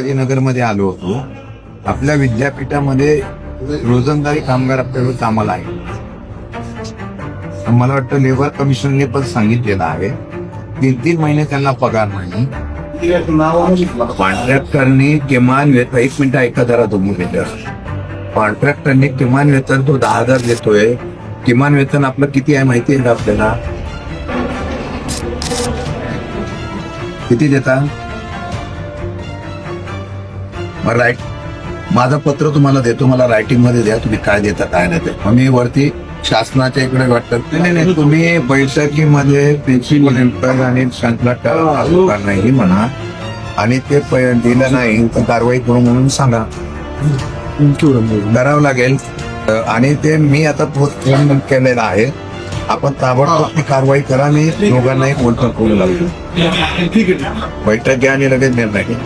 नगरमध्ये आलो होतो. आपल्या विद्यापीठामध्ये रोजंदारी कामगार आपल्याकडे कामाला आहे. मला वाटतं लेबर कमिशनने पण सांगितलेलं आहे. तीन तीन महिने त्यांना पगार नाही. कॉन्ट्रॅक्टरनी किमान वेतन एक मिनिट ऐका जरा तुम्ही वेतन कॉन्ट्रॅक्टरने किमान वेतन तो दहा हजार देतोय. किमान वेतन आपलं किती आहे माहिती आहे का आपल्याला? किती देता? राईट माझं पत्र तुम्हाला देतो मला रायटिंगमध्ये द्या तुम्ही काय देता काय नाही ते. मग मी वरती शासनाच्या इकडे वाटतं. नाही नाही, नाही तुम्ही बैठकीमध्ये प्रिन्सिपल आणि कंत्राटदार नाही म्हणा. आणि ते दिलं नाही तर कारवाई करू म्हणून सांगा. करावं लागेल. आणि ते मी आता फोन केलेला आहे. आपण ताबडतोब ती कारवाई करा आणि दोघांनाही बोलतो करू लागतो बैठक घ्या आणि लगेच निर्णय घ्या.